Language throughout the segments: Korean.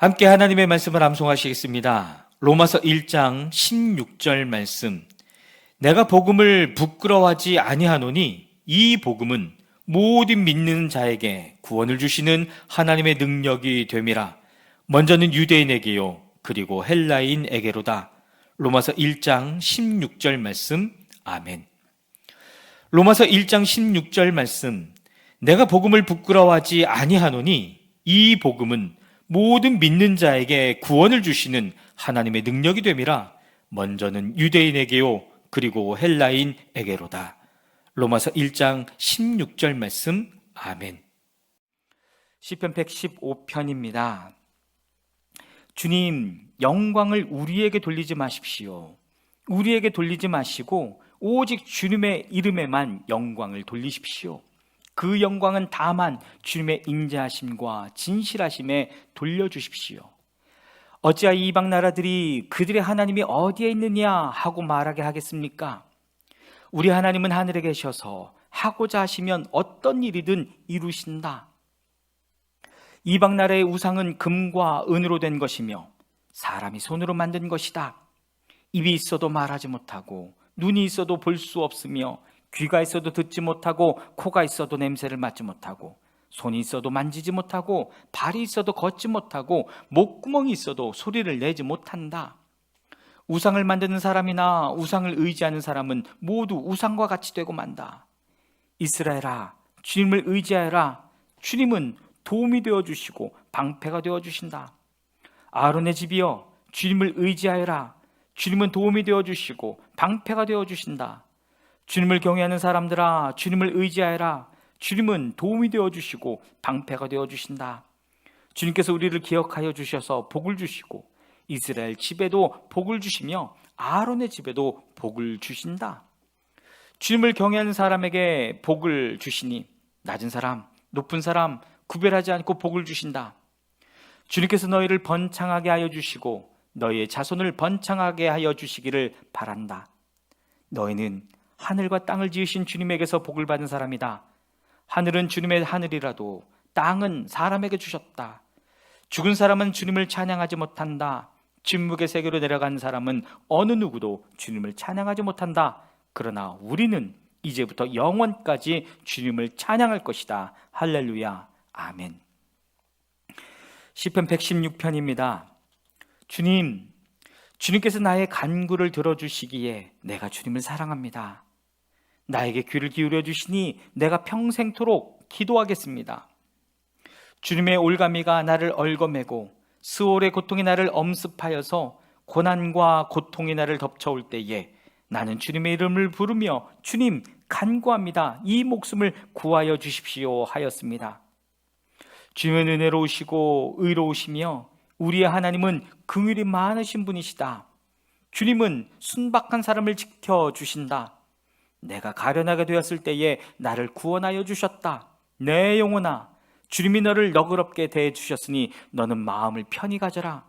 함께 하나님의 말씀을 암송하시겠습니다. 로마서 1장 16절 말씀. 내가 복음을 부끄러워하지 아니하노니 이 복음은 모든 믿는 자에게 구원을 주시는 하나님의 능력이 됨이라. 먼저는 유대인에게요. 그리고 헬라인에게로다. 로마서 1장 16절 말씀. 아멘. 로마서 1장 16절 말씀. 내가 복음을 부끄러워하지 아니하노니 이 복음은 모든 믿는 자에게 구원을 주시는 하나님의 능력이 됨이라 먼저는 유대인에게요 그리고 헬라인에게로다. 로마서 1장 16절 말씀 아멘. 시편 115편입니다. 주님 영광을 우리에게 돌리지 마십시오. 우리에게 돌리지 마시고 오직 주님의 이름에만 영광을 돌리십시오. 그 영광은 다만 주님의 인자하심과 진실하심에 돌려주십시오. 어찌하여 이방 나라들이 그들의 하나님이 어디에 있느냐 하고 말하게 하겠습니까? 우리 하나님은 하늘에 계셔서 하고자 하시면 어떤 일이든 이루신다. 이방 나라의 우상은 금과 은으로 된 것이며 사람이 손으로 만든 것이다. 입이 있어도 말하지 못하고 눈이 있어도 볼 수 없으며 귀가 있어도 듣지 못하고 코가 있어도 냄새를 맡지 못하고 손이 있어도 만지지 못하고 발이 있어도 걷지 못하고 목구멍이 있어도 소리를 내지 못한다. 우상을 만드는 사람이나 우상을 의지하는 사람은 모두 우상과 같이 되고 만다. 이스라엘아, 주님을 의지하여라. 주님은 도움이 되어 주시고 방패가 되어 주신다. 아론의 집이여, 주님을 의지하여라. 주님은 도움이 되어 주시고 방패가 되어 주신다. 주님을 경외하는 사람들아, 주님을 의지하여라. 주님은 도움이 되어 주시고 방패가 되어 주신다. 주님께서 우리를 기억하여 주셔서 복을 주시고 이스라엘 집에도 복을 주시며 아론의 집에도 복을 주신다. 주님을 경외하는 사람에게 복을 주시니 낮은 사람, 높은 사람 구별하지 않고 복을 주신다. 주님께서 너희를 번창하게 하여 주시고 너희의 자손을 번창하게 하여 주시기를 바란다. 너희는 하늘과 땅을 지으신 주님에게서 복을 받은 사람이다. 하늘은 주님의 하늘이라도 땅은 사람에게 주셨다. 죽은 사람은 주님을 찬양하지 못한다. 침묵의 세계로 내려간 사람은 어느 누구도 주님을 찬양하지 못한다. 그러나 우리는 이제부터 영원까지 주님을 찬양할 것이다. 할렐루야. 아멘. 시편 116편입니다. 주님, 주님께서 나의 간구를 들어주시기에 내가 주님을 사랑합니다. 나에게 귀를 기울여 주시니 내가 평생토록 기도하겠습니다. 주님의 올가미가 나를 얽어매고 스올의 고통이 나를 엄습하여서 고난과 고통이 나를 덮쳐올 때에 나는 주님의 이름을 부르며 주님 간구합니다. 이 목숨을 구하여 주십시오 하였습니다. 주님은 은혜로우시고 의로우시며 우리의 하나님은 긍휼이 많으신 분이시다. 주님은 순박한 사람을 지켜 주신다. 내가 가련하게 되었을 때에 나를 구원하여 주셨다. 내 영혼아, 주님이 너를 너그럽게 대해 주셨으니 너는 마음을 편히 가져라.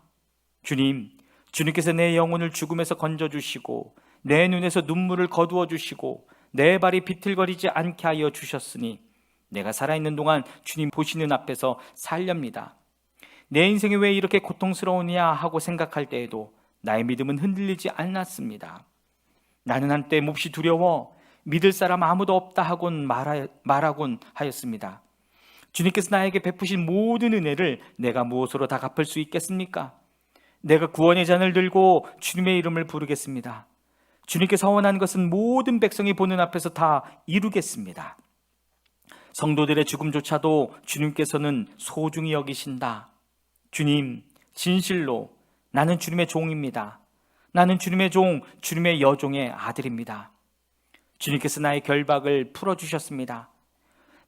주님, 주님께서 내 영혼을 죽음에서 건져 주시고 내 눈에서 눈물을 거두어 주시고 내 발이 비틀거리지 않게 하여 주셨으니 내가 살아있는 동안 주님 보시는 앞에서 살렵니다. 내 인생이 왜 이렇게 고통스러우냐 하고 생각할 때에도 나의 믿음은 흔들리지 않았습니다. 나는 한때 몹시 두려워 믿을 사람 아무도 없다 하곤 말하, 말하곤 하였습니다. 주님께서 나에게 베푸신 모든 은혜를 내가 무엇으로 다 갚을 수 있겠습니까? 내가 구원의 잔을 들고 주님의 이름을 부르겠습니다. 주님께서 원한 것은 모든 백성이 보는 앞에서 다 이루겠습니다. 성도들의 죽음조차도 주님께서는 소중히 여기신다. 주님, 진실로 나는 주님의 종입니다. 나는 주님의 종, 주님의 여종의 아들입니다. 주님께서 나의 결박을 풀어주셨습니다.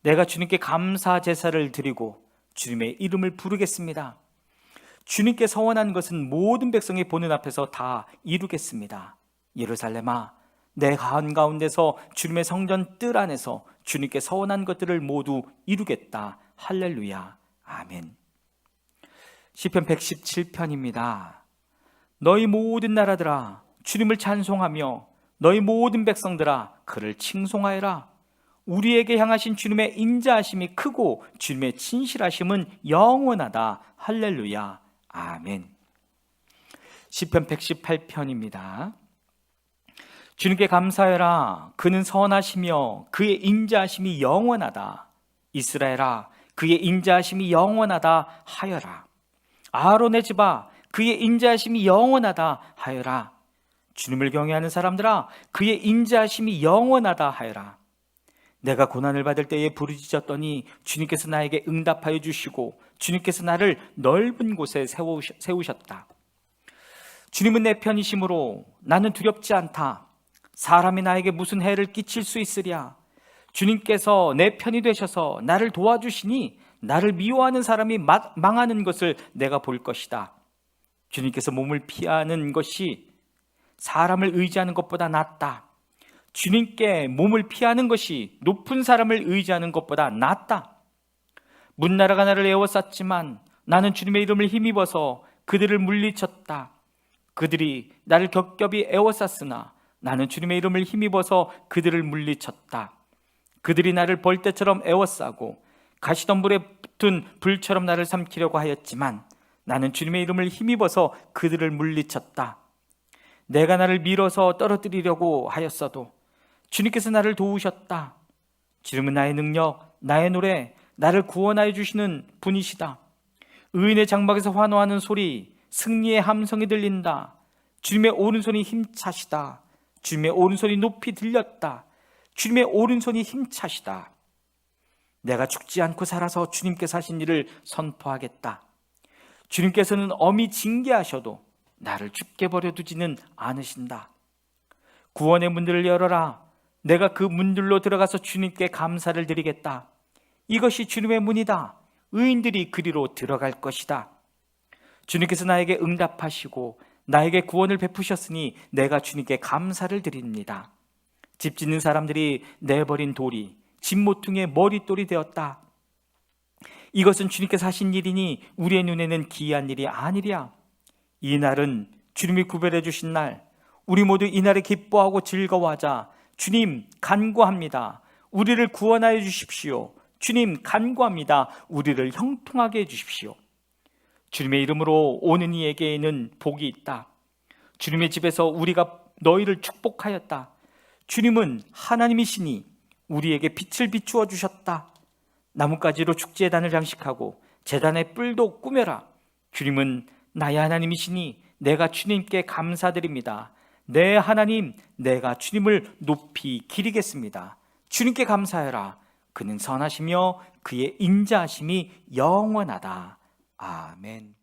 내가 주님께 감사 제사를 드리고 주님의 이름을 부르겠습니다. 주님께 서원한 것은 모든 백성이 보는 앞에서 다 이루겠습니다. 예루살렘아, 내 한가운데서 주님의 성전 뜰 안에서 주님께 서원한 것들을 모두 이루겠다. 할렐루야. 아멘. 시편 117편입니다. 너희 모든 나라들아 주님을 찬송하며 너희 모든 백성들아 그를 칭송하여라. 우리에게 향하신 주님의 인자하심이 크고 주님의 진실하심은 영원하다. 할렐루야. 아멘. 시편 118편입니다. 주님께 감사해라. 그는 선하시며 그의 인자하심이 영원하다. 이스라엘아, 그의 인자하심이 영원하다 하여라. 아론의 집아, 그의 인자하심이 영원하다 하여라. 주님을 경외하는 사람들아, 그의 인자하심이 영원하다 하여라. 내가 고난을 받을 때에 부르짖었더니 주님께서 나에게 응답하여 주시고 주님께서 나를 넓은 곳에 세우셨다. 주님은 내 편이심으로 나는 두렵지 않다. 사람이 나에게 무슨 해를 끼칠 수 있으랴. 주님께서 내 편이 되셔서 나를 도와주시니 나를 미워하는 사람이 마- 망하는 것을 내가 볼 것이다. 주님께서 몸을 피하는 것이 사람을 의지하는 것보다 낫다. 주님께 몸을 피하는 것이 높은 사람을 의지하는 것보다 낫다. 문나라가 나를 에워쌌지만 나는 주님의 이름을 힘입어서 그들을 물리쳤다. 그들이 나를 겹겹이 에워쌌으나 나는 주님의 이름을 힘입어서 그들을 물리쳤다. 그들이 나를 벌떼처럼 에워싸고 가시덤불에 붙은 불처럼 나를 삼키려고 하였지만 나는 주님의 이름을 힘입어서 그들을 물리쳤다. 내가 나를 밀어서 떨어뜨리려고 하였어도 주님께서 나를 도우셨다. 주님은 나의 능력, 나의 노래, 나를 구원하여 주시는 분이시다. 의인의 장막에서 환호하는 소리, 승리의 함성이 들린다. 주님의 오른손이 힘차시다. 주님의 오른손이 높이 들렸다. 주님의 오른손이 힘차시다. 내가 죽지 않고 살아서 주님께서 하신 일을 선포하겠다. 주님께서는 엄히 징계하셔도 나를 죽게 버려두지는 않으신다. 구원의 문들을 열어라. 내가 그 문들로 들어가서 주님께 감사를 드리겠다. 이것이 주님의 문이다. 의인들이 그리로 들어갈 것이다. 주님께서 나에게 응답하시고 나에게 구원을 베푸셨으니 내가 주님께 감사를 드립니다. 집 짓는 사람들이 내버린 돌이 집 모퉁이의 머릿돌이 되었다. 이것은 주님께서 하신 일이니 우리의 눈에는 기이한 일이 아니랴. 이 날은 주님이 구별해 주신 날, 우리 모두 이 날에 기뻐하고 즐거워하자. 주님 간구합니다. 우리를 구원하여 주십시오. 주님 간구합니다. 우리를 형통하게 해 주십시오. 주님의 이름으로 오는 이에게는 복이 있다. 주님의 집에서 우리가 너희를 축복하였다. 주님은 하나님이시니 우리에게 빛을 비추어 주셨다. 나뭇가지로 축제의 단을 장식하고 재단의 뿔도 꾸며라. 주님은 나의 하나님이시니 내가 주님께 감사드립니다. 내 하나님, 내가 주님을 높이 기리겠습니다. 주님께 감사해라. 그는 선하시며 그의 인자하심이 영원하다. 아멘.